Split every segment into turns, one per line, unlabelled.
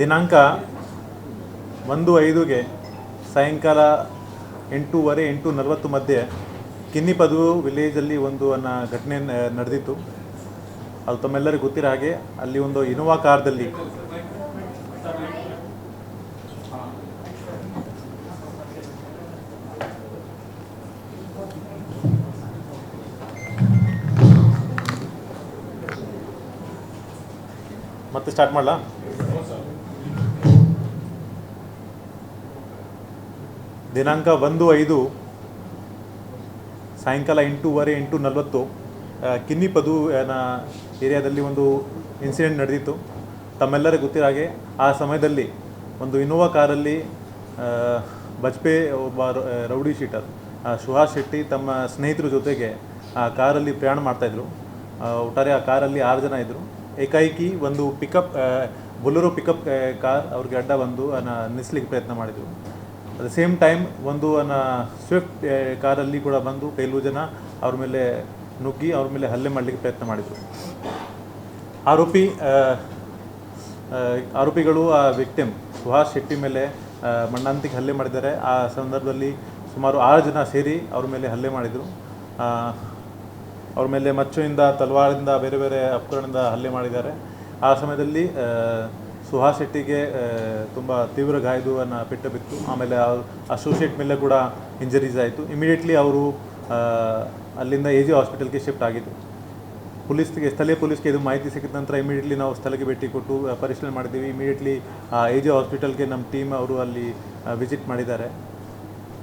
ದಿನಾಂಕ ಒಂದು ಐದುಗೆ ಸಾಯಂಕಾಲ ಎಂಟೂವರೆ ಎಂಟು ನಲವತ್ತು ಮಧ್ಯೆ ಕಿನ್ನಿಪದು ವಿಲೇಜಲ್ಲಿ ಒಂದು ಅನ್ನ ಘಟನೆ ನಡೆದಿತ್ತು. ಅದು ತಮ್ಮೆಲ್ಲರಿಗೂ ಗೊತ್ತಿರೋ ಹಾಗೆ ಅಲ್ಲಿ ಒಂದು ಇನೋವಾ ಕಾರ್ದಲ್ಲಿ ಮತ್ತೆ ಸ್ಟಾರ್ಟ್ ಮಾಡಲಾ? ದಿನಾಂಕ ಒಂದು ಐದು ಸಾಯಂಕಾಲ ಎಂಟೂವರೆ ಎಂಟು ನಲವತ್ತು ಆ, ಕಿನ್ನಿಪದು ನ ಏರಿಯಾದಲ್ಲಿ ಒಂದು ಇನ್ಸಿಡೆಂಟ್ ನಡೆದಿತ್ತು. ತಮ್ಮೆಲ್ಲರಿಗೂ ಗೊತ್ತಿರೋ ಹಾಗೆ ಆ ಸಮಯದಲ್ಲಿ ಒಂದು ಇನೋವಾ ಕಾರಲ್ಲಿ ಬಜ್ಪೆ ಒಬ್ಬ ರೌಡಿ ಶೀಟರ್ ಸುಹಾಸ್ ಶೆಟ್ಟಿ ತಮ್ಮ ಸ್ನೇಹಿತರ ಜೊತೆಗೆ ಆ ಕಾರಲ್ಲಿ ಪ್ರಯಾಣ ಮಾಡ್ತಾಯಿದ್ರು ಒಟ್ಟಾರೆ ಆ ಕಾರಲ್ಲಿ ಆರು ಜನ ಇದ್ದರು ಏಕಾಏಕಿ ಒಂದು ಪಿಕಪ್ ಬೊಲೊರೋ ಪಿಕಪ್ ಕಾರ್ ಅವ್ರಿಗೆ ಅಡ್ಡ ಬಂದು ನಿಲ್ಲಿಸ್ಲಿಕ್ಕೆ ಪ್ರಯತ್ನ ಮಾಡಿದರು. ಅಟ್ ದ ಸೇಮ್ ಟೈಮ್ ಒಂದು ಸ್ವಿಫ್ಟ್ ಕಾರಲ್ಲಿ ಕೂಡ ಬಂದು ಕೆಲವು ಜನ ಅವ್ರ ಮೇಲೆ ನುಗ್ಗಿ ಅವ್ರ ಮೇಲೆ ಹಲ್ಲೆ ಮಾಡಲಿಕ್ಕೆ ಪ್ರಯತ್ನ ಮಾಡಿದರು. ಆರೋಪಿ ಆರೋಪಿಗಳು ಆ ವಿಕ್ಟಿಮ್ ಸುಹಾಸ್ ಶೆಟ್ಟಿ ಮೇಲೆ ಮಣ್ಣಂತಿಗೆ ಹಲ್ಲೆ ಮಾಡಿದ್ದಾರೆ. ಆ ಸಂದರ್ಭದಲ್ಲಿ ಸುಮಾರು ಆರು ಜನ ಸೇರಿ ಅವ್ರ ಮೇಲೆ ಹಲ್ಲೆ ಮಾಡಿದರು. ಅವ್ರ ಮೇಲೆ ಮಚ್ಚುವಿಂದ ತಲವಾರಿಂದ ಬೇರೆ ಬೇರೆ ಅಪಕರಣದಿಂದ ಹಲ್ಲೆ ಮಾಡಿದ್ದಾರೆ. ಆ ಸಮಯದಲ್ಲಿ ಸುಹಾಸ್ ಶೆಟ್ಟಿಗೆ ತುಂಬ ತೀವ್ರ ಗಾಯದು ಅನ್ನ ಪೆಟ್ಟು ಬಿತ್ತು. ಆಮೇಲೆ ಅಸೋಸಿಯೇಟ್ ಮೇಲೆ ಕೂಡ ಇಂಜರೀಸ್ ಆಯಿತು. ಇಮಿಡಿಯೇಟ್ಲಿ ಅವರು ಅಲ್ಲಿಂದ ಎ ಜಿ ಹಾಸ್ಪಿಟಲ್ಗೆ ಶಿಫ್ಟ್ ಆಗಿದ್ದು ಪೊಲೀಸ್ಗೆ, ಸ್ಥಳೀಯ ಪೊಲೀಸ್ಗೆ ಇದು ಮಾಹಿತಿ ಸಿಕ್ಕಿದ ನಂತರ ಇಮಿಡಿಯೇಟ್ಲಿ ನಾವು ಸ್ಥಳಕ್ಕೆ ಭೇಟಿ ಕೊಟ್ಟು ಪರಿಶೀಲನೆ ಮಾಡಿದ್ದೀವಿ. ಇಮಿಡಿಯೇಟ್ಲಿ ಎ ಜಿ ಹಾಸ್ಪಿಟಲ್ಗೆ ನಮ್ಮ ಟೀಮ್ ಅವರು ಅಲ್ಲಿ ವಿಸಿಟ್ ಮಾಡಿದ್ದಾರೆ.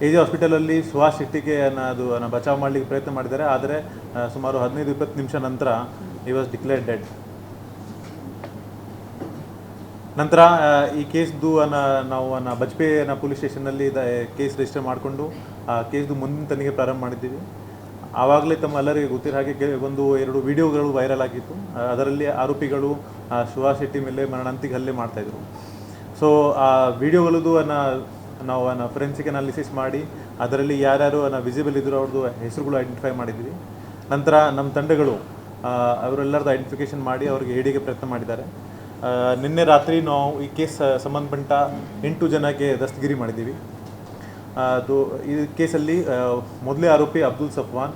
ಎ ಜಿ ಹಾಸ್ಪಿಟಲಲ್ಲಿ ಸುಹಾಸ್ ಶೆಟ್ಟಿಗೆ ಅನ್ನೋದು ಅನ್ನ ಬಚಾವ್ ಮಾಡಲಿಕ್ಕೆ ಪ್ರಯತ್ನ ಮಾಡಿದ್ದಾರೆ. ಆದರೆ ಸುಮಾರು ಹದಿನೈದು, ಇಪ್ಪತ್ತು ನಿಮಿಷ ನಂತರ ಈ ವಾಸ್ ಡಿಕ್ಲೇರ್ ಡೆಡ್ ನಂತರ ಈ ಕೇಸ್ದು ಅನ್ನ ನಾವು ಅನ್ನ ಪೊಲೀಸ್ ಸ್ಟೇಷನ್ನಲ್ಲಿ ಕೇಸ್ ರಿಜಿಸ್ಟರ್ ಮಾಡಿಕೊಂಡು, ಆ ಕೇಸ್ದು ಮುಂದಿನ ತನಿಖೆ ಪ್ರಾರಂಭ ಮಾಡಿದ್ದೀವಿ. ಆವಾಗಲೇ ತಮ್ಮ ಎಲ್ಲರಿಗೆ ಗೊತ್ತಿರೋ ಹಾಗೆ ಒಂದು ಎರಡು ವಿಡಿಯೋಗಳು ವೈರಲ್ ಆಗಿತ್ತು. ಅದರಲ್ಲಿ ಆರೋಪಿಗಳು ಸುಹಾಸ್ ಶೆಟ್ಟಿ ಮೇಲೆ ಮರಣಾಂತಿಕ ಹಲ್ಲೆ ಮಾಡ್ತಾಯಿದ್ರು ಸೊ ಆ, ವಿಡಿಯೋಗಳದ್ದು ಅನ್ನ ನಾವು ಅನ್ನ ಫೊರೆನ್ಸಿಕ್ ಅನಾಲಿಸಿಸ್ ಮಾಡಿ, ಅದರಲ್ಲಿ ಯಾರ್ಯಾರು ಅನ್ನ ವಿಸಿಬಲ್ ಇದ್ರು ಅವ್ರದ್ದು ಹೆಸರುಗಳು ಐಡೆಂಟಿಫೈ ಮಾಡಿದ್ದೀವಿ. ನಂತರ ನಮ್ಮ ತಂಡಗಳು ಅವರೆಲ್ಲರದ್ದು ಐಡೆಂಟಿಫಿಕೇಷನ್ ಮಾಡಿ ಅವರಿಗೆ ಹೇಡಿಗೆ ಪ್ರಯತ್ನ ಮಾಡಿದ್ದಾರೆ. ನಿನ್ನೆ ರಾತ್ರಿ ನಾವು ಈ ಕೇಸ್ ಸಂಬಂಧಪಟ್ಟ ಎಂಟು ಜನಕ್ಕೆ ದಸ್ತಗಿರಿ ಮಾಡಿದ್ದೀವಿ. ಅದು ಈ ಕೇಸಲ್ಲಿ ಮೊದಲೇ ಆರೋಪಿ ಅಬ್ದುಲ್ ಸಫ್ವಾನ್,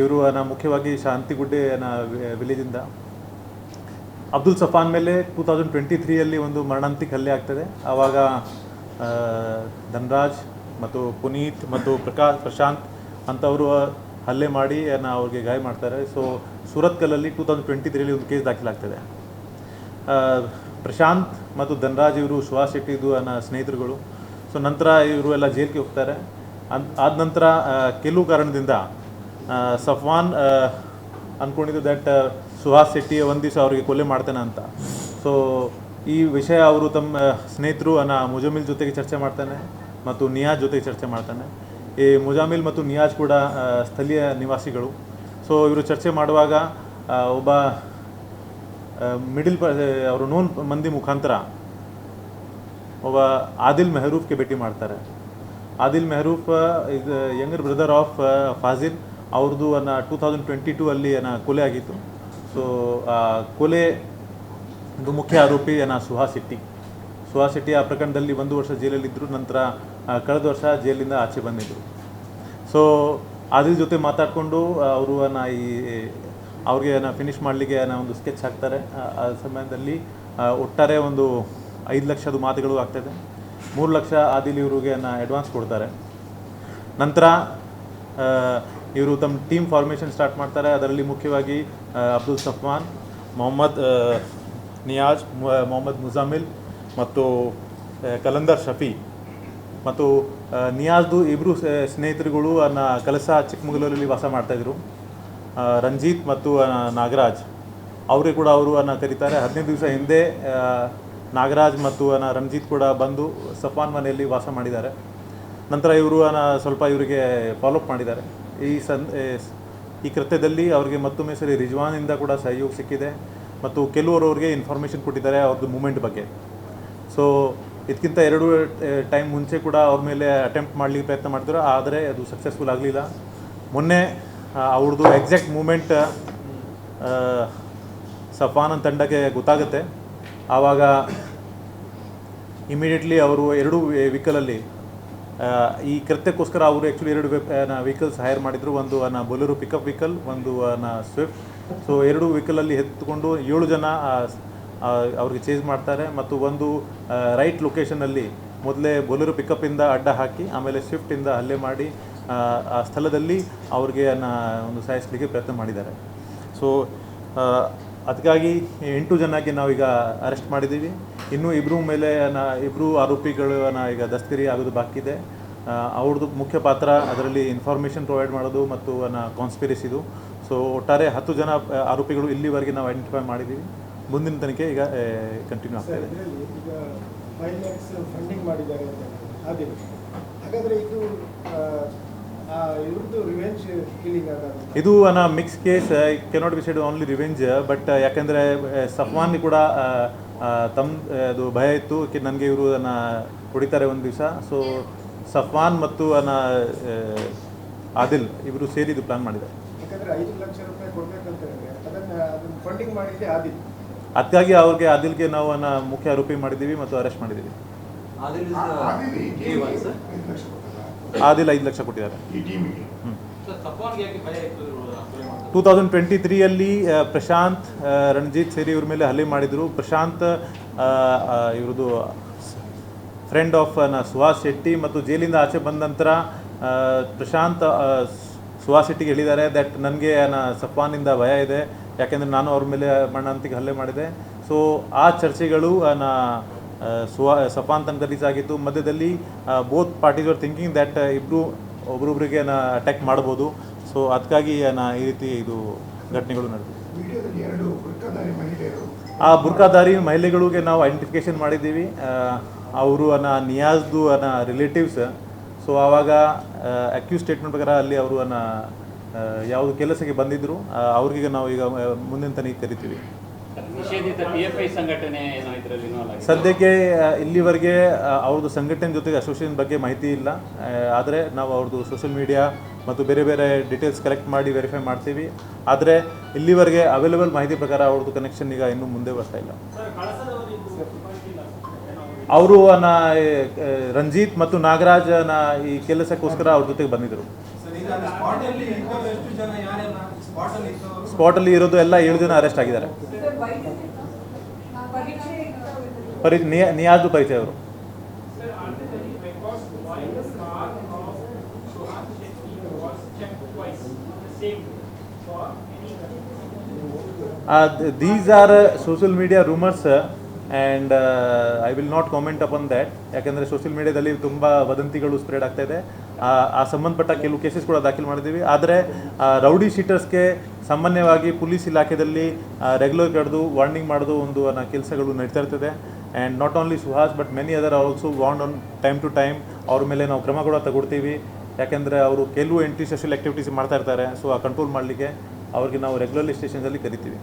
ಇವರು ನಾ ಮುಖ್ಯವಾಗಿ ಶಾಂತಿಗುಡ್ಡೆ ನ ವಿಲೇಜಿಂದ. ಅಬ್ದುಲ್ ಸಫಾನ್ ಮೇಲೆ ಟೂ ತೌಸಂಡ್ ಟ್ವೆಂಟಿ ತ್ರೀಯಲ್ಲಿ ಒಂದು ಮರಣಾಂತಿಕ ಹಲ್ಲೆ ಆಗ್ತದೆ. ಆವಾಗ ಧನರಾಜ್ ಮತ್ತು ಪುನೀತ್ ಮತ್ತು ಪ್ರಕಾಶ್, ಪ್ರಶಾಂತ್ ಅಂಥವರು ಹಲ್ಲೆ ಮಾಡಿ ಅವ್ರಿಗೆ ಗಾಯ ಮಾಡ್ತಾರೆ. ಸೊ, ಸೂರತ್ಕಲ್ಲಲ್ಲಿ ಟೂ ತೌಸಂಡ್ ಟ್ವೆಂಟಿ ತ್ರೀಯಲ್ಲಿ ಒಂದು ಕೇಸ್ ದಾಖಲಾಗ್ತದೆ. ಪ್ರಶಾಂತ್ ಮತ್ತು ಧನ್ರಾಜ್ ಇವರು ಸುಹಾಸ್ ಶೆಟ್ಟಿದು ನನ್ನ ಸ್ನೇಹಿತರುಗಳು. ಸೊ ನಂತರ ಇವರು ಎಲ್ಲ ಜೈಲಿಗೆ ಹೋಗ್ತಾರೆ. ಅನ್, ಆದ ನಂತರ ಕೆಲವು ಕಾರಣದಿಂದ ಸಫ್ವಾನ್ ಅಂದ್ಕೊಂಡಿದ್ದು ದಟ್ ಸುಹಾಸ್ ಶೆಟ್ಟಿ ಒಂದು ದಿವಸ ಅವರಿಗೆ ಕೊಲೆ ಮಾಡ್ತಾನೆ ಅಂತ. ಸೊ ಈ ವಿಷಯ ಅವರು ತಮ್ಮ ಸ್ನೇಹಿತರು ಅನ್ನ ಮುಜಾಮಿಲ್ ಜೊತೆಗೆ ಚರ್ಚೆ ಮಾಡ್ತಾನೆ ಮತ್ತು ನಿಯಾಜ್ ಜೊತೆಗೆ ಚರ್ಚೆ ಮಾಡ್ತಾನೆ. ಈ ಮುಜಾಮಿಲ್ ಮತ್ತು ನಿಯಾಜ್ ಕೂಡ ಸ್ಥಳೀಯ ನಿವಾಸಿಗಳು. ಸೊ ಇವರು ಚರ್ಚೆ ಮಾಡುವಾಗ ಒಬ್ಬ ಮಿಡಿಲ್ ಅವರು ನೋನ್ ಮಂದಿ ಮುಖಾಂತರ ಒಬ್ಬ ಆದಿಲ್ ಮೆಹರೂಫ್ಗೆ ಭೇಟಿ ಮಾಡ್ತಾರೆ. Adil Mehroof is younger brother of Fazil ಅವ್ರದ್ದು ಅನ್ನ ಟೂ ತೌಸಂಡ್ ಟ್ವೆಂಟಿ ಟೂ ಅಲ್ಲಿ ಏನ ಕೊಲೆ ಆಗಿತ್ತು. ಸೊ ಕೊಲೆ ಮುಖ್ಯ ಆರೋಪಿ ಏನ ಸುಹಾಸ್ ಶೆಟ್ಟಿ. ಸುಹಾಸ್ ಶೆಟ್ಟಿ ಆ ಪ್ರಕರಣದಲ್ಲಿ ಒಂದು ವರ್ಷ ಜೈಲಲ್ಲಿದ್ದರು ನಂತರ ಕಳೆದ ವರ್ಷ ಜೈಲಿಂದ ಆಚೆ ಬಂದಿದ್ದರು ಸೊ ಆದಿಲ್ ಜೊತೆ ಮಾತಾಡಿಕೊಂಡು ಅವರು ಈ ಅವ್ರಿಗೆ ನಾ ಫಿನಿಶ್ ಮಾಡಲಿಕ್ಕೆ ನಾನು ಒಂದು ಸ್ಕೆಚ್ ಹಾಕ್ತಾರೆ. ಆ- ಸಮಯದಲ್ಲಿ ಒಟ್ಟಾರೆ ಒಂದು ಐದು ಲಕ್ಷದ ಮಾತುಗಳು ಆಗ್ತದೆ. ಮೂರು ಲಕ್ಷ ಆದಿಲಿ ಇವ್ರಿಗೆ ನಾನು ಅಡ್ವಾನ್ಸ್ ಕೊಡ್ತಾರೆ. ನಂತರ ಇವರು ತಮ್ಮ ಟೀಮ್ ಫಾರ್ಮೇಷನ್ ಸ್ಟಾರ್ಟ್ ಮಾಡ್ತಾರೆ. ಅದರಲ್ಲಿ ಮುಖ್ಯವಾಗಿ ಅಬ್ದುಲ್ ಸಫ್ಮಾನ್ ಮೊಹಮ್ಮದ್ ನಿಯಾಜ್ ಮೊಹಮ್ಮದ್ ಮುಜಾಮಿಲ್ ಮತ್ತು ಕಲಂದರ್ ಶಫಿ ಮತ್ತು ನಿಯಾಜ್ದು ಇಬ್ಬರು ಸ್ನೇಹಿತರುಗಳು ಅನ್ನ ಕಲಸ ಚಿಕ್ಕಮಗಳೂರಲ್ಲಿ ವಾಸ ಮಾಡ್ತಾಯಿದ್ರು ರಂಜಿತ್ ಮತ್ತು ನಾಗರಾಜ್. ಅವರೇ ಕೂಡ ಅವರು ಅನ್ನ ಕರೀತಾರೆ. ಹದಿನೈದು ದಿವಸ ಹಿಂದೆ ನಾಗರಾಜ್ ಮತ್ತು ರಂಜಿತ್ ಕೂಡ ಬಂದು ಸಫಾನ್ ಮನೆಯಲ್ಲಿ ವಾಸ ಮಾಡಿದ್ದಾರೆ. ನಂತರ ಇವರು ಸ್ವಲ್ಪ ಇವರಿಗೆ ಫಾಲೋಅಪ್ ಮಾಡಿದ್ದಾರೆ. ಈ ಸನ್ ಈ ಕೃತ್ಯದಲ್ಲಿ ಅವರಿಗೆ ಮತ್ತೊಮ್ಮೆ ಸರಿ ರಿಜ್ವಾನಿಂದ ಕೂಡ ಸಹಯೋಗ ಸಿಕ್ಕಿದೆ ಮತ್ತು ಕೆಲವರು ಅವ್ರಿಗೆ ಇನ್ಫಾರ್ಮೇಷನ್ ಕೊಟ್ಟಿದ್ದಾರೆ ಅವ್ರದ್ದು ಮೂಮೆಂಟ್ ಬಗ್ಗೆ. ಸೊ ಇದಕ್ಕಿಂತ ಎರಡು ಟೈಮ್ ಮುಂಚೆ ಕೂಡ ಅವ್ರ ಮೇಲೆ ಅಟೆಂಪ್ಟ್ ಮಾಡಲಿಕ್ಕೆ ಪ್ರಯತ್ನ ಮಾಡಿದ್ರು ಆದರೆ ಅದು ಸಕ್ಸಸ್ಫುಲ್ ಆಗಲಿಲ್ಲ. ಮೊನ್ನೆ ಅವ್ರದ್ದು ಎಕ್ಸಾಕ್ಟ್ ಮೂಮೆಂಟ್ ಸಫಾನ್ ತಂಡಕ್ಕೆ ಗೊತ್ತಾಗುತ್ತೆ. ಆವಾಗ ಇಮಿಡಿಯೇಟ್ಲಿ ಅವರು ಎರಡು ವೆಹಿಕಲಲ್ಲಿ ಈ ಕೃತ್ಯಕ್ಕೋಸ್ಕರ ಅವರು ಆ್ಯಕ್ಚುಲಿ ಎರಡು ವೆಹಿಕಲ್ಸ್ ಹೈರ್ ಮಾಡಿದರು. ಒಂದು ಅನ್ನ ಬೊಲೆರೋ ಪಿಕಪ್ ವೆಹಿಕಲ್ ಒಂದು ಅನ್ನ ಸ್ವಿಫ್ಟ್ ಸೊ ಎರಡು ವೆಹಿಕಲಲ್ಲಿ ಎತ್ತುಕೊಂಡು ಏಳು ಜನ ಅವ್ರಿಗೆ ಚೇಂಜ್ ಮಾಡ್ತಾರೆ. ಮತ್ತು ಒಂದು ರೈಟ್ ಲೊಕೇಶನಲ್ಲಿ ಮೊದಲೇ ಬೊಲೆರೋ ಪಿಕಪ್ಪಿಂದ ಅಡ್ಡ ಹಾಕಿ, ಆಮೇಲೆ ಸ್ವಿಫ್ಟಿಂದ ಹಲ್ಲೆ ಮಾಡಿ ಆ, ಸ್ಥಳದಲ್ಲಿ ಅವ್ರಿಗೆ ಒಂದು ಸಾಯಿಸಲಿಕ್ಕೆ ಪ್ರಯತ್ನ ಮಾಡಿದ್ದಾರೆ. ಸೊ ಅದಕ್ಕಾಗಿ ಎಂಟು ಜನಕ್ಕೆ ನಾವೀಗ ಅರೆಸ್ಟ್ ಮಾಡಿದ್ದೀವಿ. ಇನ್ನೂ ಇಬ್ಬರು ಮೇಲೆ ನ- ಇಬ್ಬರು ಆರೋಪಿಗಳನ್ನ ಈಗ ದಸ್ತಗಿರಿ ಆಗೋದು ಬಾಕಿ ಇದೆ. ಅವ್ರದ್ದು ಮುಖ್ಯ ಪಾತ್ರ ಅದರಲ್ಲಿ ಇನ್ಫಾರ್ಮೇಷನ್ ಪ್ರೊವೈಡ್ ಮಾಡೋದು ಮತ್ತು ಕಾನ್ಸ್ಪಿರಸಿದು ಸೊ ಒಟ್ಟಾರೆ ಹತ್ತು ಜನ ಆರೋಪಿಗಳು ಇಲ್ಲಿವರೆಗೆ ನಾವು ಐಡೆಂಟಿಫೈ ಮಾಡಿದ್ದೀವಿ. ಮುಂದಿನ ತನಿಖೆ ಈಗ ಕಂಟಿನ್ಯೂ ಆಗ್ತಾ ಇದೆ.
ಫಂಡಿಂಗ್ ಮಾಡಿದ್ದಾರೆ ಹಾಗಾದ್ರೆ ಇದು ಆ, ಆ ರಿವೆಂಜ್ ಕಿಲ್ಲಿಂಗ್ ಅದ
ಇದು ಅನ್ನ mix case cannot be side only revenge but ಯಾಕಂದರೆ ಸಫ್ವಾನ್ ಕೂಡ ಆ, ತಮ್ಮ ಅದು ಭಯ ಇತ್ತು. ನನಗೆ ಇವರು ಅನ್ನ ಹೊಡಿತಾರೆ ಒಂದು ದಿವಸ. ಸೊ ಸಫ್ವಾನ್ ಮತ್ತು ಅನ್ನ ಆದಿಲ್ ಇವರು ಸೇರಿ ಇದು ಪ್ಲಾನ್ ಮಾಡಿದ್ದಾರೆ. ಅದಕ್ಕಾಗಿ ಅವ್ರಿಗೆ ಆದಿಲ್ಗೆ ನಾವು ಅನ್ನ ಮುಖ್ಯ ಆರೋಪಿ ಮಾಡಿದ್ದೀವಿ ಮತ್ತು ಅರೆಸ್ಟ್ ಮಾಡಿದ್ದೀವಿ.
is
ಆದಿಲ್. ಐದು ಲಕ್ಷ
ಕೊಟ್ಟಿದ್ದಾರೆ
ಈ ಟೀಮಿಗೆ
Sir, ಸಫ್ವಾನ್ಗೆ ಯಾಕೆ ಭಯ ಇತ್ತು ಇವ್ರು ಕೊಲೆ ಮಾಡ್ತಾರೆ?
ಟೂ ತೌಸಂಡ್ ಟ್ವೆಂಟಿ ತ್ರೀಯಲ್ಲಿ ಪ್ರಶಾಂತ್ ರಣಜಿತ್ ಸೇರಿ ಇವ್ರ ಮೇಲೆ ಹಲ್ಲೆ ಮಾಡಿದರು ಪ್ರಶಾಂತ್ ಇವ್ರದ್ದು ಫ್ರೆಂಡ್ ಆಫ್ನ ಸುಹಾಸ್ ಶೆಟ್ಟಿ ಮತ್ತು ಜೈಲಿಂದ ಆಚೆ ಬಂದ ನಂತರ ಪ್ರಶಾಂತ್ ಸುಹಾಸ್ ಶೆಟ್ಟಿಗೆ ಹೇಳಿದ್ದಾರೆ ದಟ್ ನನಗೆ ನ ಸಫಾನಿಂದ ಭಯ ಇದೆ ಯಾಕೆಂದರೆ ನಾನು ಅವ್ರ ಮೇಲೆ ಮಣ್ಣಂತಿಗೆ ಹಲ್ಲೆ ಮಾಡಿದೆ ಸೊ ಆ ಚರ್ಚೆಗಳು ನ ಸುಹಾ ಸಫಾನ್ ತನಕ ರೀಚ್ ಆಗಿತ್ತು ಮಧ್ಯದಲ್ಲಿ both parties are thinking that ಇಬ್ಬರು ಒಬ್ರೊಬ್ರಿಗೆ ನಾ ಅಟ್ಯಾಕ್ ಮಾಡ್ಬೋದು. ಸೊ ಅದಕ್ಕಾಗಿ ನಾ ಈ ರೀತಿ ಇದು ಘಟನೆಗಳು ನಡೆದಿದೆ ಆ ಬುರ್ಕಾದಾರಿ ಮಹಿಳೆಗಳಿಗೆ ನಾವು ಐಡೆಂಟಿಫಿಕೇಶನ್ ಮಾಡಿದ್ದೀವಿ. ಅವರು ಅನ್ನ ನಿಯಾಜ್ದು ಅನ್ನ ರಿಲೇಟಿವ್ಸ್ ಸೊ ಆವಾಗ ಅಕ್ಯೂಸ್ ಸ್ಟೇಟ್ಮೆಂಟ್ ಪ್ರಕಾರ ಅಲ್ಲಿ ಅವರು ಅನ್ನ ಯಾವುದು ಕೆಲಸಕ್ಕೆ ಬಂದಿದ್ದರು ಅವ್ರಿಗೆ ನಾವು ಈಗ ಮುಂದಿನ ತನಿಖೆ ಕರಿತೀವಿ ಸದ್ಯಕ್ಕೆ ಇಲ್ಲಿವರೆಗೆ ಅವ್ರದ್ದು ಸಂಘಟನೆ ಜೊತೆಗೆ ಅಸೋಸಿಯೇಷನ್ ಬಗ್ಗೆ ಮಾಹಿತಿ ಇಲ್ಲ. ಆದರೆ ನಾವು ಅವ್ರದ್ದು ಸೋಷಿಯಲ್ ಮೀಡಿಯಾ ಮತ್ತು ಬೇರೆ ಬೇರೆ ಡೀಟೇಲ್ಸ್ ಕಲೆಕ್ಟ್ ಮಾಡಿ ವೆರಿಫೈ ಮಾಡ್ತೀವಿ. ಆದರೆ ಇಲ್ಲಿವರೆಗೆ ಅವೈಲೇಬಲ್ ಮಾಹಿತಿ ಪ್ರಕಾರ ಅವ್ರದ್ದು ಕನೆಕ್ಷನ್ ಈಗ ಇನ್ನೂ ಮುಂದೆ ಬರ್ತಾ ಇಲ್ಲ. ಅವರು ನ ರಂಜಿತ್ ಮತ್ತು ನಾಗರಾಜನ ಈ ಕೆಲಸಕ್ಕೋಸ್ಕರ ಅವ್ರ ಜೊತೆಗೆ ಬಂದಿದ್ದರು ಸ್ಪಾಟಲ್ಲಿ ಇರೋದು ಎಲ್ಲ ಏಳು ಜನ ಅರೆಸ್ಟ್ ಆಗಿದ್ದಾರೆ. ಪರಿ ನಿಯಾ, ನಿಯಾಜು ಪರಿಚಯ ಅವರು. These are social media rumours and I will not comment upon that ಯಾಕೆಂದರೆ ಸೋಷಿಯಲ್ ಮೀಡಿಯಾದಲ್ಲಿ ತುಂಬ ವದಂತಿಗಳು ಸ್ಪ್ರೆಡ್ ಆಗ್ತಾ ಇದೆ. ಆ- ಸಂಬಂಧಪಟ್ಟ ಕೆಲವು ಕೇಸಸ್ ಕೂಡ ದಾಖಲು ಮಾಡಿದ್ದೀವಿ. ಆದರೆ ರೌಡಿ ಶೀಟರ್ಸ್ಗೆ ಸಾಮಾನ್ಯವಾಗಿ ಪೊಲೀಸ್ ಇಲಾಖೆಯಲ್ಲಿ ರೆಗ್ಯುಲರ್ ಕರೆದು ವಾರ್ನಿಂಗ್ ಮಾಡೋದು ಒಂದು ಕೆಲಸಗಳು ನಡೀತಾ ಇರ್ತದೆ. And not only Suhas but many other also warn on time to time ಅವ್ರ ಮೇಲೆ ನಾವು ಕ್ರಮ ಕೂಡ ತಗೊಳ್ತೀವಿ. ಯಾಕೆಂದರೆ ಅವರು ಕೆಲವು ಎಂಟ್ರಿ ಸೋಷಿಯಲ್ ಆ್ಯಕ್ಟಿವಿಟೀಸ್ ಮಾಡ್ತಾ ಇರ್ತಾರೆ. ಸೊ ಆ ಕಂಟ್ರೋಲ್ ಮಾಡಲಿಕ್ಕೆ ಅವ್ರಿಗೆ ನಾವು ರೆಗ್ಯುಲರ್ಲಿ ಸ್ಟೇಷನ್ಸಲ್ಲಿ ಕರಿತೀವಿ.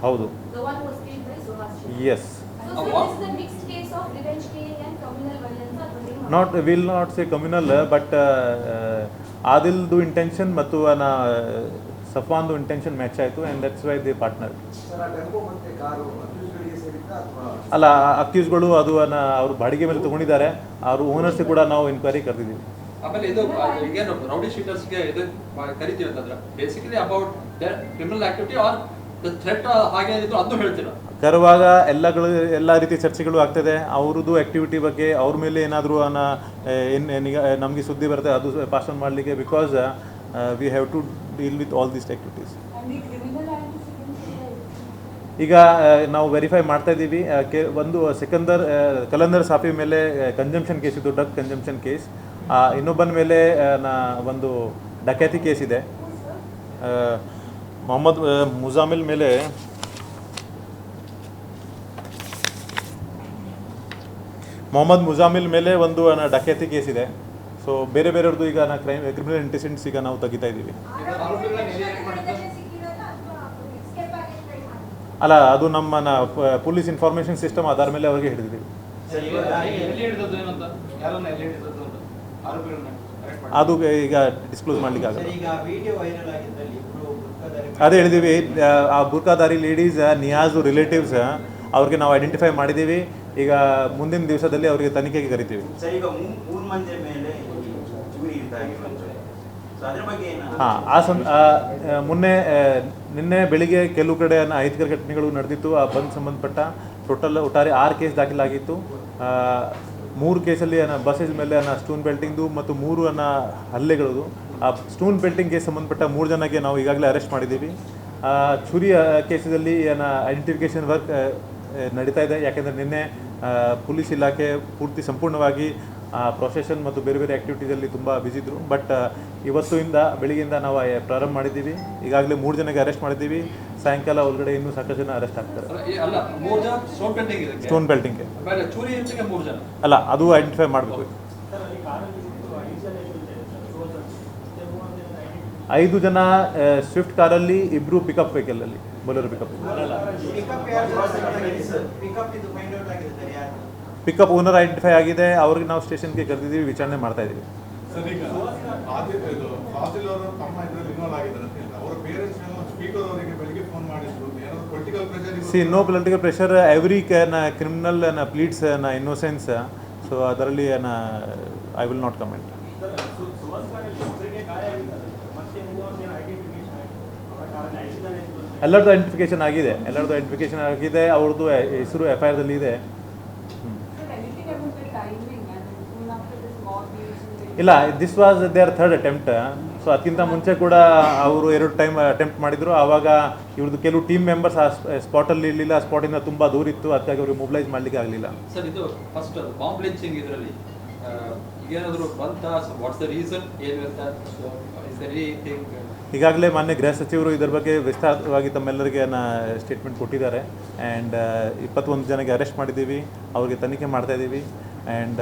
ಹೌದು.
The
not will not say communal but ಆದಿಲ್ದು intention ಮತ್ತು ನಾ ಸಫಾನ್ದು ಇಂಟೆನ್ಷನ್ ಮ್ಯಾಚ್ ಆಯಿತು and that's why the partner ಅಲ್ಲ ಅಕ್ಯೂಸ್ಗಳು ಅದು ಅವರು ಅವ್ರು ಬಾಡಿಗೆ ಮೇಲೆ ತೊಗೊಂಡಿದ್ದಾರೆ ಅವ್ರ ಓನರ್ಸ್ ಕೂಡ ನಾವು ಇನ್ಕ್ವೈರಿ ಕರೆದಿದ್ದೀವಿ.
ಆಮೇಲೆ ಇದು ಏನು ರೌಡಿ ಶೀಟರ್ಸ್ಗೆ ಇದು ಕರಿತೀವಿ ಅಂತಂದ್ರೆ basically about criminal activity or the threat ಹಾಗೆ ಅದು ಹೇಳ್ತೀರಾ?
ಕರುವಾಗ ಎಲ್ಲಗಳು ಎಲ್ಲ ರೀತಿ ಚರ್ಚೆಗಳು ಆಗ್ತದೆ. ಅವ್ರದ್ದು ಆ್ಯಕ್ಟಿವಿಟಿ ಬಗ್ಗೆ ಅವ್ರ ಮೇಲೆ ಏನಾದರೂ ಅನ್ನ ಏನು ನಮಗೆ ಸುದ್ದಿ ಬರುತ್ತೆ ಅದು ಆನ್ ಮಾಡಲಿಕ್ಕೆ because we have to deal with all these activities ಈಗ ನಾವು ವೆರಿಫೈ ಮಾಡ್ತಾ ಇದ್ದೀವಿ. ಕೆ ಒಂದು ಸಿಕಂದರ್ ಆ, ಕಲಂದರ್ ಸಾಫಿ ಮೇಲೆ ಕನ್ಜಂಪ್ಷನ್ ಕೇಸ್ ಇತ್ತು ಡ್ರಗ್ ಕನ್ಜಂಪ್ಷನ್ ಕೇಸ್ ಇನ್ನೊಬ್ಬನ ಮೇಲೆ ನಾ ಒಂದು ಡಕ್ಯಾತಿ ಕೇಸ್ ಇದೆ. ಮೊಹಮ್ಮದ್ ಮುಜಾಮಿಲ್ ಮೇಲೆ ಮೊಹಮ್ಮದ್ ಮುಜಾಮಿಲ್ ಮೇಲೆ ಒಂದು ಡಕೇತಿ ಕೇಸ್ ಇದೆ. ಸೊ ಬೇರೆ ಬೇರೆಯವ್ರದ್ದು ಈಗ ನಾ ಕ್ರೈಮ್ ಕ್ರಿಮಿನಲ್ ಇಂಟಿಸೆಂಟ್ಸ್ ಈಗ ನಾವು ತೆಗಿತಾ ಇದ್ದೀವಿ. ಅಲ್ಲ ಅದು ನಮ್ಮ ಪೊಲೀಸ್ ಇನ್ಫಾರ್ಮೇಷನ್ ಸಿಸ್ಟಮ್ ಆಧಾರ ಮೇಲೆ ಅವ್ರಿಗೆ ಹಿಡಿದಿದ್ದೀವಿ
ಸರ್, ಇವಾಗ ಎಲ್ಲಿ ಹಿಡಿದದ್ದು ಏನಂತ? ಯಾರನ್ನ ಎಲ್ಲಿ ಹಿಡಿದದ್ದು ಅಂತ? ಆರೋಪಿಗಳನ್ನ arrest
ಅದು ಈಗ ಡಿಸ್ಕ್ಲೋಸ್ ಮಾಡ್ಲಿಕ್ಕೆ ಆಗಲ್ಲ.
ಈಗ ವಿಡಿಯೋ ವೈರಲ್ ಆಗಿದ್ರಲ್ಲಿ ಇಬ್ರು ಬುರ್ಕಾಧಾರಿ
ಅದೇ ಹೇಳಿದೀವಿ ಆ, ಆ ಬುರ್ಕಾದಾರಿ ಲೇಡೀಸ್ ನಿಯಾಜು ರಿಲೇಟಿವ್ಸ್ ಅವ್ರಿಗೆ ನಾವು ಐಡೆಂಟಿಫೈ ಮಾಡಿದ್ದೀವಿ. ಈಗ ಮುಂದಿನ ದಿವಸದಲ್ಲಿ ಅವರಿಗೆ ತನಿಖೆಗೆ ಕರಿತೀವಿ. ಹಾಂ ಆ ಸಂ ಮೊನ್ನೆ ನಿನ್ನೆ ಬೆಳಿಗ್ಗೆ ಕೆಲವು ಕಡೆ ಅಹಿತಕರ ಘಟನೆಗಳು ನಡೆದಿತ್ತು. ಆ ಬಂದ್ ಸಂಬಂಧಪಟ್ಟ ಟೋಟಲ್ ಒಟ್ಟಾರೆ ಆರು ಕೇಸ್ ದಾಖಲಾಗಿತ್ತು. ಮೂರು ಕೇಸಲ್ಲಿ ಅನ್ನ ಬಸ್ಸಸ್ ಮೇಲೆ ಅನ್ನ ಸ್ಟೂನ್ ಬೆಲ್ಟಿಂಗ್ದು ಮತ್ತು ಮೂರು ಅನ್ನ ಹಲ್ಲೆಗಳದು. ಆ ಸ್ಟೂನ್ ಬೆಲ್ಟಿಂಗ್ ಕೇಸ್ ಸಂಬಂಧಪಟ್ಟ ಮೂರು ಜನಕ್ಕೆ ನಾವು ಈಗಾಗಲೇ ಅರೆಸ್ಟ್ ಮಾಡಿದ್ದೀವಿ. ಆ, ಚುರಿ ಕೇಸಲ್ಲಿ ಏನ ಐಡೆಂಟಿಫಿಕೇಷನ್ ವರ್ಕ್ ನಡೀತಾ ಇದೆ. ಯಾಕೆಂದರೆ ನಿನ್ನೆ ಪೊಲೀಸ್ ಇಲಾಖೆ ಪೂರ್ತಿ ಸಂಪೂರ್ಣವಾಗಿ ಪ್ರೊಸೆಷನ್ ಮತ್ತು ಬೇರೆ ಬೇರೆ ಆ್ಯಕ್ಟಿವಿಟೀಸಲ್ಲಿ ತುಂಬ ಬಿಸಿದ್ರು ಇದ್ದರು ಬಟ್ ಇವತ್ತಿಂದ ಬೆಳಿಗ್ಗೆಯಿಂದ ನಾವು ಪ್ರಾರಂಭ ಮಾಡಿದ್ದೀವಿ. ಈಗಾಗಲೇ ಮೂರು ಜನಕ್ಕೆ ಅರೆಸ್ಟ್ ಮಾಡಿದ್ದೀವಿ. ಸಾಯಂಕಾಲ ಒಳಗಡೆ ಇನ್ನೂ ಸಾಕಷ್ಟು ಜನ ಅರೆಸ್ಟ್ ಆಗ್ತಾರೆ.
ಸ್ಟೋನ್
ಬೆಲ್ಟಿಂಗ್ಗೆ ಅಲ್ಲ ಅದು ಐಡೆಂಟಿಫೈ ಮಾಡಬೇಕು. ಐದು ಜನ ಸ್ವಿಫ್ಟ್ ಕಾರಲ್ಲಿ ಇಬ್ಬರು ಪಿಕಪ್ ವೆಹಿಕಲಲ್ಲಿ ಬೊಲೆರೋ ಪಿಕಪ್
ಪಿಕಪ್ ಯಾರು ಪಿಕಪ್ ಇದು ಫೈಂಡ್ ಔಟ್ ಆಗಿದೆ ಸರ್ ಯಾರು?
ಪಿಕಪ್ ಓನರ್ ಐಡೆಂಟಿಫೈ ಆಗಿದೆ ಅವ್ರಿಗೆ ನಾವು ಸ್ಟೇಷನ್ಗೆ ಕರೆದಿದ್ದೀವಿ ವಿಚಾರಣೆ ಮಾಡ್ತಾ ಇದ್ದೀವಿ. See no political pressure every criminal pleads innocence so ಅದರಲ್ಲಿ ಐ ವಿಲ್ ನಾಟ್ ಕಮೆಂಟ್ ಎಲ್ಲರದ್ದು ಐಡೆಂಟಿಫಿಕೇಶನ್ ಆಗಿದೆ. ಎಲ್ಲರದ್ದು ಐಡೆಂಟಿಫಿಕೇಶನ್ ಆಗಿದೆ, ಅವ್ರದ್ದು ಹೆಸರು ಎಫ್ ಐ ಆರ್ದಲ್ಲಿ ಇದೆ. ಇಲ್ಲ this was there third attempt so ಅದಕ್ಕಿಂತ ಮುಂಚೆ ಕೂಡ ಅವರು ಎರಡು ಟೈಮ್ ಅಟೆಂಪ್ಟ್ ಮಾಡಿದ್ರು. ಆವಾಗ ಇವ್ರದ್ದು ಕೆಲವು ಟೀಮ್ ಮೆಂಬರ್ಸ್ ಆ ಸ್ಪಾಟಲ್ಲಿ ಇರಲಿಲ್ಲ. ಆ ಸ್ಪಾಟಿಂದ ತುಂಬ ದೂರ ಇತ್ತು. ಅದಕ್ಕಾಗಿ ಅವ್ರಿಗೆ ಮೊಬಿಲೈಸ್ ಮಾಡ್ಲಿಕ್ಕೆ ಆಗಲಿಲ್ಲ.
ಬಂತ? ವಾಟ್ಸ್ ದ ರೀಸನ್ ಏನು ಅಂತ? ಇಸ್ ಎನಿಥಿಂಗ್
ಈಗಾಗಲೇ ಮಾನ್ಯ ಗೃಹ ಸಚಿವರು ಇದರ ಬಗ್ಗೆ ವಿಸ್ತಾರವಾಗಿ ತಮ್ಮೆಲ್ಲರಿಗೆ ಸ್ಟೇಟ್ಮೆಂಟ್ ಕೊಟ್ಟಿದ್ದಾರೆ. ಆ್ಯಂಡ್ ಇಪ್ಪತ್ತೊಂದು ಜನಕ್ಕೆ ಅರೆಸ್ಟ್ ಮಾಡಿದ್ದೀವಿ. ಅವ್ರಿಗೆ ತನಿಖೆ ಮಾಡ್ತಾ ಇದ್ದೀವಿ. ಆ್ಯಂಡ್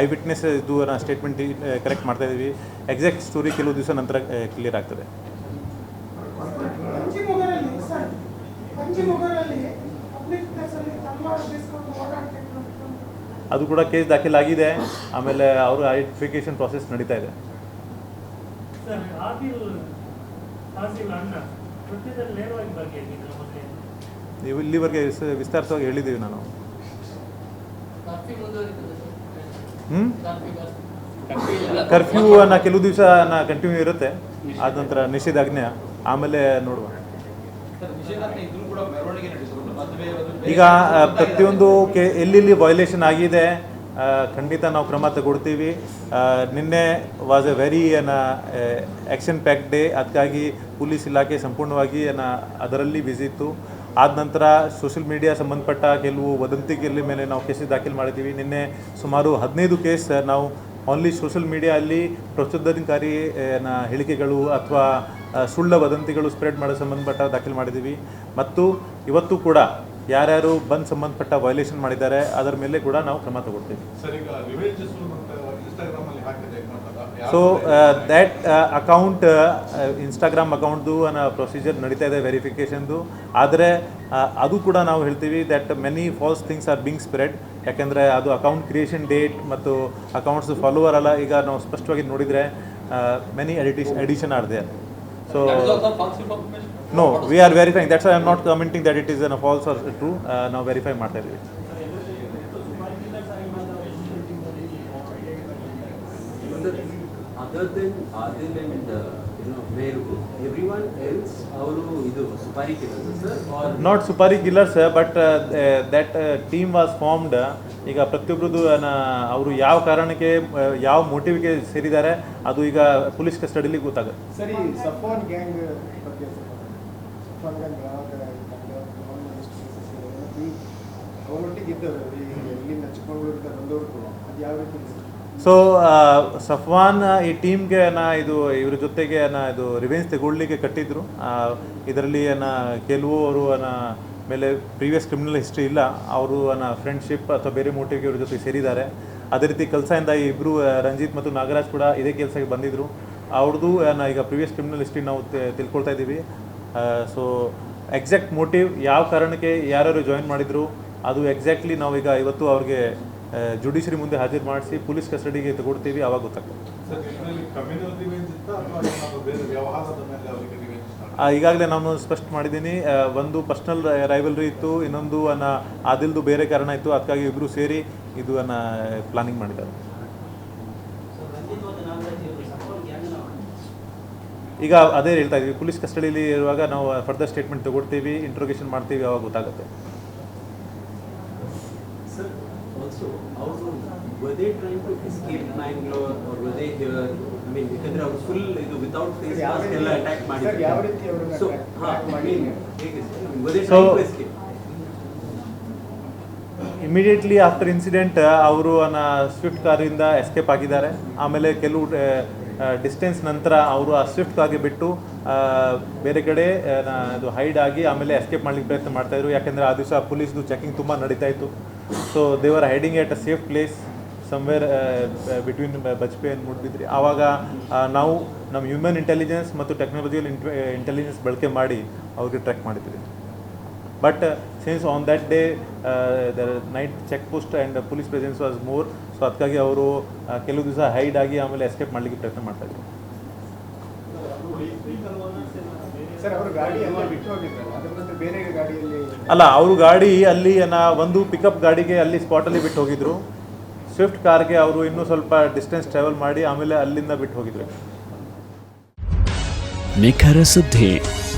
ಐ ವಿಟ್ನೆಸ್ ಇದು ಸ್ಟೇಟ್ಮೆಂಟ್ ಕರೆಕ್ಟ್ ಮಾಡ್ತಾ ಇದ್ದೀವಿ. ಎಕ್ಸಾಕ್ಟ್ ಸ್ಟೋರಿ ಕೆಲವು ದಿವಸ ನಂತರ ಕ್ಲಿಯರ್ ಆಗ್ತದೆ. ಅದು ಕೂಡ ಕೇಸ್ ದಾಖಲಾಗಿದೆ. ಆಮೇಲೆ ಅವ್ರ ಐಡೆಂಟಿಫಿಕೇಶನ್ ಪ್ರೋಸೆಸ್ ನಡೀತಾ ಇದೆ. ನೀವು ಇಲ್ಲಿವರೆಗೆ ವಿಸ್- ವಿಸ್ತಾರಿತವಾಗಿ ಹೇಳಿದ್ದೀವಿ ನಾನು. ಹ್ಞೂ ಕರ್ಫ್ಯೂ ಅನ್ನ ಕೆಲವು ದಿವಸ ಕಂಟಿನ್ಯೂ ಇರುತ್ತೆ. ಆದ ನಂತರ ನಿಷೇಧಾಜ್ಞೆ. ಆಮೇಲೆ ನೋಡುವ. ಈಗ ಪ್ರತಿಯೊಂದು ಕೆ, ಎಲ್ಲೆಲ್ಲಿ ವೈಲೇಷನ್ ಆಗಿದೆ ಖಂಡಿತ ನಾವು ಕ್ರಮ ತಗೊಳ್ತೀವಿ. ನಿನ್ನೆ ವಾಸ್ ಎ ವೆರಿ ಏನ ಆ್ಯಕ್ಷನ್ ಪ್ಯಾಕ್ ಡೇ ಅದಕ್ಕಾಗಿ ಪೊಲೀಸ್ ಇಲಾಖೆ ಸಂಪೂರ್ಣವಾಗಿ, ಏನ, ಅದರಲ್ಲಿ ಇತ್ತು. ಆದ ನಂತರ ಸೋಷಿಯಲ್ ಮೀಡಿಯಾ ಸಂಬಂಧಪಟ್ಟ ಕೆಲವು ವದಂತಿಗಳ ಮೇಲೆ ನಾವು ಕೇಸಸ್ ದಾಖಲು ಮಾಡಿದ್ದೀವಿ. ನಿನ್ನೆ ಸುಮಾರು ಹದಿನೈದು ಕೇಸ್ ನಾವು ಓನ್ಲಿ ಸೋಷಿಯಲ್ ಮೀಡಿಯಾದಲ್ಲಿ ಪ್ರಚೋದನಕಾರಿ ಹೇಳಿಕೆಗಳು ಅಥವಾ ಸುಳ್ಳ ವದಂತಿಗಳು ಸ್ಪ್ರೆಡ್ ಮಾಡೋ ಸಂಬಂಧಪಟ್ಟ ದಾಖಲು ಮಾಡಿದ್ದೀವಿ. ಮತ್ತು ಇವತ್ತು ಕೂಡ ಯಾರ್ಯಾರು ಬಂದ್ ಸಂಬಂಧಪಟ್ಟ ವೈಲೇಷನ್ ಮಾಡಿದ್ದಾರೆ ಅದರ ಮೇಲೆ ಕೂಡ ನಾವು ಕ್ರಮ ತಗೊಳ್ತೀವಿ. ಸೊ ದ್ಯಾಟ್ ಅಕೌಂಟ್ ಇನ್ಸ್ಟಾಗ್ರಾಮ್ ಅಕೌಂಟ್ದು ಅನ್ನೋ ಪ್ರೊಸೀಜರ್ ನಡೀತಾ ಇದೆ ವೆರಿಫಿಕೇಷನ್ದು ಆದರೆ ಅದು ಕೂಡ ನಾವು ಹೇಳ್ತೀವಿ that many false things are being spread ಯಾಕೆಂದರೆ ಅದು ಅಕೌಂಟ್ ಕ್ರಿಯೇಷನ್ ಡೇಟ್ ಮತ್ತು ಅಕೌಂಟ್ಸ್ ಫಾಲೋವರ್ ಅಲ್ಲ ಈಗ ನಾವು ಸ್ಪಷ್ಟವಾಗಿ ನೋಡಿದರೆ many ಎಡಿಟಿಷ್ edition are there so no we are verifying that's I am not commenting that it is an false or true ನಾವು verify ಮಾಡ್ತಾ ಇದ್ದೀವಿ
Other than Adil and uh, you know Meru, everyone else ಅವರು ಇದು ಸುಪಾರಿ ಕೆಲಸ sir or?
Not supari killers but that team was formed ಈಗ ಪ್ರತಿಯೊಬ್ಬರದು ಅವರು ಯಾವ ಕಾರಣಕ್ಕೆ ಆ, ಯಾವ ಮೋಟಿವ್ಗೆ ಸೇರಿದ್ದಾರೆ ಅದು ಈಗ ಪೊಲೀಸ್ ಕಸ್ಟಡಿಲಿ ಗೊತ್ತಾಗುತ್ತೆ.
ಸರಿ ಸಫಾನ್ ಗ್ಯಾಂಗ್
ಸೊ ಸಫ್ವಾನ್ ಈ ಟೀಮ್ಗೆ ನಾ ಇದು, ಇವ್ರ ಜೊತೆಗೆ ನಾ ಇದು ರಿವೆನ್ಸ್ ತಗೊಳ್ಳಿಕ್ಕೆ ಕಟ್ಟಿದ್ರು. ಇದರಲ್ಲಿ ನಾ ಕೆಲವು ಅವರು ಮೇಲೆ ಪ್ರೀವಿಯಸ್ ಕ್ರಿಮಿನಲ್ ಹಿಸ್ಟ್ರಿ ಇಲ್ಲ. ಅವರು ನನ್ನ ಫ್ರೆಂಡ್ಶಿಪ್ ಅಥವಾ ಬೇರೆ ಮೋಟಿವ್ಗೆ ಇವ್ರ ಜೊತೆ ಸೇರಿದ್ದಾರೆ. ಅದೇ ರೀತಿ ಕೆಲಸದಿಂದ ಈ ಇಬ್ಬರು ರಂಜಿತ್ ಮತ್ತು ನಾಗರಾಜ್ ಕೂಡ ಇದೇ ಕೆಲಸಕ್ಕೆ ಬಂದಿದ್ದರು ಅವ್ರದ್ದು ಈಗ ಪ್ರೀವಿಯಸ್ ಕ್ರಿಮಿನಲ್ ಹಿಸ್ಟ್ರಿ ನಾವು ತಿಳ್ಕೊಳ್ತಾ ಇದ್ದೀವಿ. ಸೊ ಎಕ್ಸಾಕ್ಟ್ ಮೋಟಿವ್ ಯಾವ ಕಾರಣಕ್ಕೆ ಯಾರ್ಯಾರು ಜಾಯಿನ್ ಮಾಡಿದ್ರು ಅದು ಎಕ್ಸಾಕ್ಟ್ಲಿ ನಾವೀಗ ಇವತ್ತು ಅವ್ರಿಗೆ ಜುಡಿಷರಿ ಮುಂದೆ ಹಾಜರು ಮಾಡಿಸಿ ಪೊಲೀಸ್ ಕಸ್ಟಡಿಗೆ ತಗೊಡ್ತೀವಿ ಅವಾಗ ಗೊತ್ತಾಗ್ತದೆ. ಈಗಾಗಲೇ ನಾನು ಸ್ಪಷ್ಟ ಮಾಡಿದ್ದೀನಿ ಒಂದು ಪರ್ಸ್ನಲ್ ರೈವಲ್ರಿ ಇತ್ತು ಇನ್ನೊಂದು ಅನ್ನ ಅದಿಲ್ದು ಬೇರೆ ಕಾರಣ ಇತ್ತು ಅದಕ್ಕಾಗಿ ಇಬ್ಬರು ಸೇರಿ ಇದು ಅನ್ನ ಪ್ಲಾನಿಂಗ್ ಮಾಡಿದ್ದಾರೆ. ಈಗ ಅದೇ ಹೇಳ್ತಾ ಇದ್ದೀವಿ ಪೊಲೀಸ್ ಕಸ್ಟಡಿಯಲ್ಲಿ ಇರುವಾಗ ನಾವು ಫರ್ದರ್ ಸ್ಟೇಟ್ಮೆಂಟ್ ತಗೊಳ್ತೀವಿ ಇಂಟ್ರೋಗೇಷನ್ ಮಾಡ್ತೀವಿ ಅವಾಗ ಗೊತ್ತಾಗುತ್ತೆ? ಇಮಿಡಿಯೇಟ್ಲಿ ಆಫ್ಟರ್ ಇನ್ಸಿಡೆಂಟ್ ಅವರು ಅನ್ನ ಸ್ವಿಫ್ಟ್ ಕಾರಿಂದ ಎಸ್ಕೇಪ್ ಆಗಿದ್ದಾರೆ. ಆಮೇಲೆ ಕೆಲವು ಡಿಸ್ಟೆನ್ಸ್ ನಂತರ ಅವರು ಆ ಸ್ವಿಫ್ಟ್ ಕಾರ್ಗೆ ಬಿಟ್ಟು ಬೇರೆ ಕಡೆ ಅದು ಹೈಡ್ ಆಗಿ ಆಮೇಲೆ ಎಸ್ಕೇಪ್ ಮಾಡಲಿಕ್ಕೆ ಪ್ರಯತ್ನ ಮಾಡ್ತಾಯಿದ್ರು ಯಾಕೆಂದರೆ ಆ ದಿವಸ ಪೊಲೀಸ್ದು ಚೆಕಿಂಗ್ ತುಂಬ ನಡೀತಾ ಇತ್ತು. So they're hiding at a safe place somewhere between Bajpe ಅಂತ ಮೂಡ್ಬಿದ್ರಿ ಆವಾಗ ನಾವು ನಮ್ಮ ಹ್ಯೂಮನ್ ಇಂಟೆಲಿಜೆನ್ಸ್ ಮತ್ತು ಟೆಕ್ನಾಲಜಿಯಲ್ಲಿ ಇಂಟೆಲಿಜೆನ್ಸ್ ಬಳಕೆ ಮಾಡಿ ಅವ್ರಿಗೆ ಟ್ರ್ಯಾಕ್ ಮಾಡಿದ್ವಿ. But since on that day the night check post and police presence was more so ಅದಕ್ಕಾಗಿ ಅವರು ಕೆಲವು ದಿವಸ ಹೈಡ್ ಆಗಿ ಆಮೇಲೆ ಎಸ್ಕೇಪ್ ಮಾಡಲಿಕ್ಕೆ ಪ್ರಯತ್ನ ಮಾಡ್ತಾ ಇದ್ರು.
ಸರ್ ಅವರು ಗಾಡಿ ಅಲ್ಲೇ ಬಿಟ್ಟು ಹೋಗಿದ್ರಲ್ಲ ಅದ್ರ ನಂತರ ಬೇರೆ ಗಾಡಿಯಲ್ಲಿ
ಅಲ್ಲ ಅವರು ಗಾಡಿ ಅಲ್ಲಿ ಒಂದು ಪಿಕಪ್ ಗಾಡಿಗೆ ಅಲ್ಲಿ ಸ್ಪಾಟಲ್ಲಿ ಬಿಟ್ಟು ಹೋಗಿದ್ರು. ಸ್ವಿಫ್ಟ್ ಕಾರ್ಗೆ ಅವರು ಇನ್ನೂ ಸ್ವಲ್ಪ ಡಿಸ್ಟೆನ್ಸ್ ಟ್ರಾವೆಲ್ ಮಾಡಿ ಆಮೇಲೆ ಅಲ್ಲಿಂದ ಬಿಟ್ಟು ಹೋಗಿದ್ರು.
ನಿಖರ ಸುದ್ದಿ.